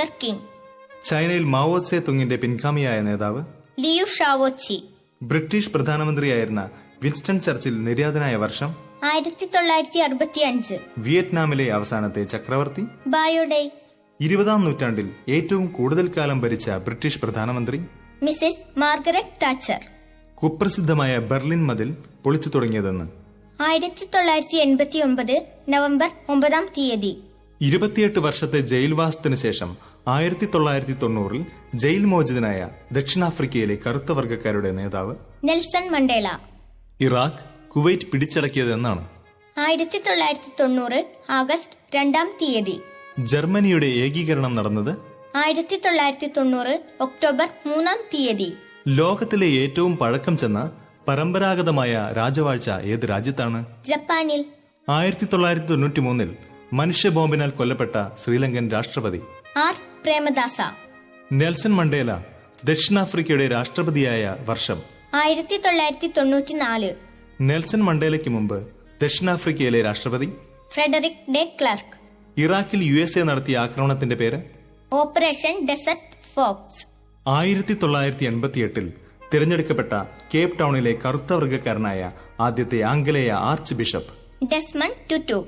Luther king ചൈനയിൽ Mao സെ തുങ്ങിന്റെ പിൻഗാമിയായ നേതാവ് ലിയു ഷാവോച്ചി ബ്രിട്ടീഷ് പ്രധാനമന്ത്രിയായിരുന്ന വിൻസ്റ്റൺ ചർച്ചിൽ നിര്യാതനായ വർഷം ആയിരത്തി തൊള്ളായിരത്തി അറുപത്തി അഞ്ച് വിയറ്റ്നാമിലെ അവസാനത്തെ ചക്രവർത്തി ബായോഡേ ഇരുപതാം നൂറ്റാണ്ടിൽ ഏറ്റവും കൂടുതൽ കാലം ഭരിച്ച ബ്രിട്ടീഷ് പ്രധാനമന്ത്രി മിസസ് മാർഗരറ്റ് താച്ചർ കുപ്രസിദ്ധമായ ബെർലിൻ മതിൽ പൊളിച്ചു തുടങ്ങിയതെന്ന്. ആയിരത്തി തൊള്ളായിരത്തി എൺപത്തി ഒമ്പത് നവംബർ ഒമ്പതാം തീയതി. ഇരുപത്തിയെട്ട് വർഷത്തെ ജയിൽവാസത്തിന് ശേഷം ആയിരത്തി തൊള്ളായിരത്തി തൊണ്ണൂറിൽ ജയിൽ മോചിതനായ ദക്ഷിണാഫ്രിക്കയിലെ കറുത്ത വർഗക്കാരുടെ നേതാവ് നെൽസൺ മണ്ടേല. ഇറാഖ് കുവൈറ്റ് പിടിച്ചടക്കിയതെന്നാണ് ആയിരത്തി തൊള്ളായിരത്തി തൊണ്ണൂറ് ആഗസ്റ്റ് രണ്ടാം തീയതി. ജർമ്മനിയുടെ ഏകീകരണം നടന്നത് ആയിരത്തി തൊള്ളായിരത്തി തൊണ്ണൂറ് ഒക്ടോബർ മൂന്നാം തീയതി. ലോകത്തിലെ ഏറ്റവും പഴക്കം ചെന്ന പരമ്പരാഗതമായ രാജവാഴ്ച ഏത് രാജ്യത്താണ്? ജപ്പാനിൽ. ആയിരത്തി തൊള്ളായിരത്തി തൊണ്ണൂറ്റി മൂന്നിൽ മനുഷ്യബോംബിനാൽ കൊല്ലപ്പെട്ട ശ്രീലങ്കൻ രാഷ്ട്രപതി. ആർ പ്രേമദാസ. നെൽസൺ മണ്ടേല ദക്ഷിണാഫ്രിക്കയുടെ രാഷ്ട്രപതിയായ വർഷം. ആയിരത്തി തൊള്ളായിരത്തി തൊണ്ണൂറ്റി നാല് നെൽസൺ മണ്ടേലയ്ക്ക് മുമ്പ് ദക്ഷിണാഫ്രിക്കയിലെ രാഷ്ട്രപതി. Frederik de Klerk. ഇറാഖിൽ യു എസ് എ നടത്തിയ ആക്രമണത്തിന്റെ പേര്? Operation desert fox. ആയിരത്തി തൊള്ളായിരത്തി എൺപത്തിയെട്ടിൽ തിരഞ്ഞെടുക്കപ്പെട്ട കേപ് ടൗണിലെ കറുത്ത വർഗക്കാരനായ ആദ്യത്തെ ആംഗലേയ ആർച്ച് ബിഷപ്പ്. ഡെസ്മൺ ടുറ്റു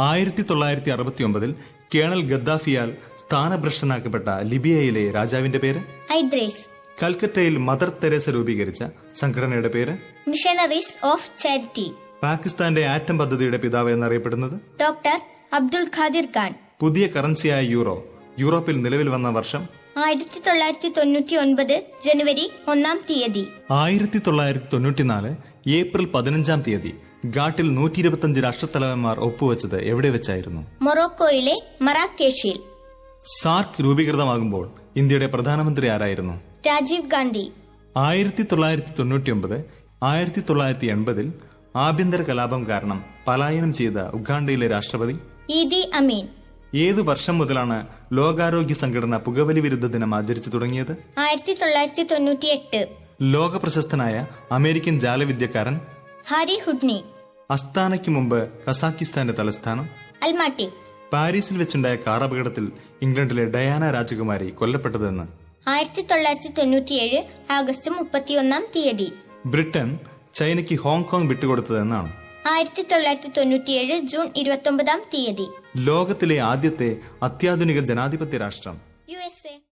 ആയിരത്തി തൊള്ളായിരത്തി അറുപത്തി ഒമ്പതിൽ കേണൽ ഗദ്ദാഫിയാൽ സ്ഥാനഭ്രഷ്ടനാക്കപ്പെട്ട ലിബിയയിലെ രാജാവിന്റെ പേര്? ഐദ്രേസ്. കൽക്കറ്റയിൽ മദർ തെരേസ രൂപീകരിച്ച സംഘടനയുടെ പേര്? Missionaries of charity. പാകിസ്ഥാന്റെ ആറ്റം പദ്ധതിയുടെ പിതാവ് എന്നറിയപ്പെടുന്നത്? ഡോക്ടർ അബ്ദുൾ ഖാദിർ ഖാൻ. പുതിയ കറൻസിയായ യൂറോ യൂറോപ്പിൽ നിലവിൽ വന്ന വർഷം? ആയിരത്തി തൊള്ളായിരത്തി തൊണ്ണൂറ്റി ഒൻപത് ജനുവരി ഒന്നാം തീയതി. ആയിരത്തി തൊള്ളായിരത്തി തൊണ്ണൂറ്റിനാല് ഏപ്രിൽ പതിനഞ്ചാം തീയതി ഗാട്ടിൽ നൂറ്റി ഇരുപത്തിയഞ്ച് രാഷ്ട്രത്തലവന്മാർ ഒപ്പുവെച്ചത് എവിടെ വെച്ചായിരുന്നു? മൊറോക്കോയിലെ മറാക്കേഷിൽ സാർക്ക് രൂപീകൃതമാകുമ്പോൾ ഇന്ത്യയുടെ പ്രധാനമന്ത്രി ആരായിരുന്നു? രാജീവ് ഗാന്ധി. ആയിരത്തി തൊള്ളായിരത്തി തൊണ്ണൂറ്റിയൊമ്പത് ആയിരത്തി തൊള്ളായിരത്തി എൺപതിൽ ആഭ്യന്തര കലാപം കാരണം പലായനം ചെയ്ത ഉഗാണ്ടയിലെ രാഷ്ട്രപതി. ഇദി അമീൻ. ഏത് വർഷം മുതലാണ് ലോകാരോഗ്യ സംഘടന പുകവലി വിരുദ്ധ ദിനം ആചരിച്ചു തുടങ്ങിയത്? ആയിരത്തി തൊള്ളായിരത്തി തൊണ്ണൂറ്റി എട്ട് ലോക പ്രശസ്തനായ അമേരിക്കൻ ജാലവിദ്യക്കാരൻ ഹാരി ഹുഡ്നി. അസ്താനയ്ക്ക് മുമ്പ് കസാക്കിസ്ഥാന്റെ തലസ്ഥാനം. അൽമാട്ടി. പാരീസിൽ വെച്ചുണ്ടായ കാർ അപകടത്തിൽ ഇംഗ്ലണ്ടിലെ ഡയാന രാജകുമാരി കൊല്ലപ്പെട്ടതെന്ന്. ആയിരത്തി തൊള്ളായിരത്തി തൊണ്ണൂറ്റിയേഴ് ആഗസ്റ്റ് മുപ്പത്തിയൊന്നാം തീയതി. ബ്രിട്ടൻ ചൈനയ്ക്ക് ഹോങ്കോങ് വിട്ടുകൊടുത്തതെന്നാണ്. ആയിരത്തി തൊള്ളായിരത്തി തൊണ്ണൂറ്റിയേഴ് ജൂൺ ഇരുപത്തൊമ്പതാം തീയതി. ലോകത്തിലെ ആദ്യത്തെ അത്യാധുനിക ജനാധിപത്യ രാഷ്ട്രം. U S A.